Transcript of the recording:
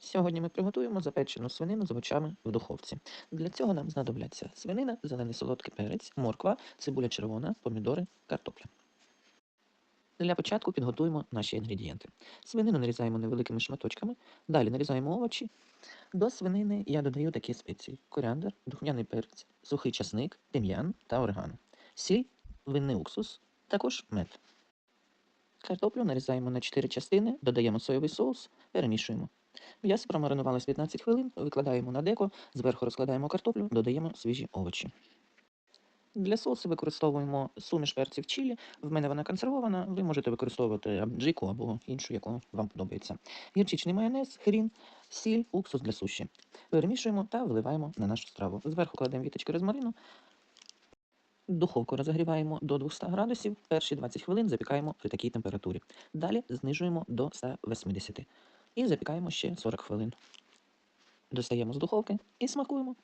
Сьогодні ми приготуємо запечену свинину з овочами в духовці. Для цього нам знадобляться свинина, зелений солодкий перець, морква, цибуля червона, помідори, картопля. Для початку підготуємо наші інгредієнти. Свинину нарізаємо невеликими шматочками, далі нарізаємо овочі. До свинини я додаю такі спеції: коріандр, духмяний перець, сухий часник, тим'ян та орегано, сіль, винний уксус, також мед. Картоплю нарізаємо на 4 частини, додаємо соєвий соус, перемішуємо. М'ясо промаринувалось 15 хвилин, викладаємо на деко, зверху розкладаємо картоплю, додаємо свіжі овочі. Для соусу використовуємо суміш перців чилі. В мене вона консервована. Ви можете використовувати аджику або іншу, яку вам подобається. Гірчичний майонез, хрін, сіль, уксус для суші. Перемішуємо та виливаємо на нашу страву. Зверху кладемо віточки розмарину. Духовку розігріваємо до 200 градусів. Перші 20 хвилин запікаємо при такій температурі. Далі знижуємо до 180 і запікаємо ще 40 хвилин. Достаємо з духовки і смакуємо.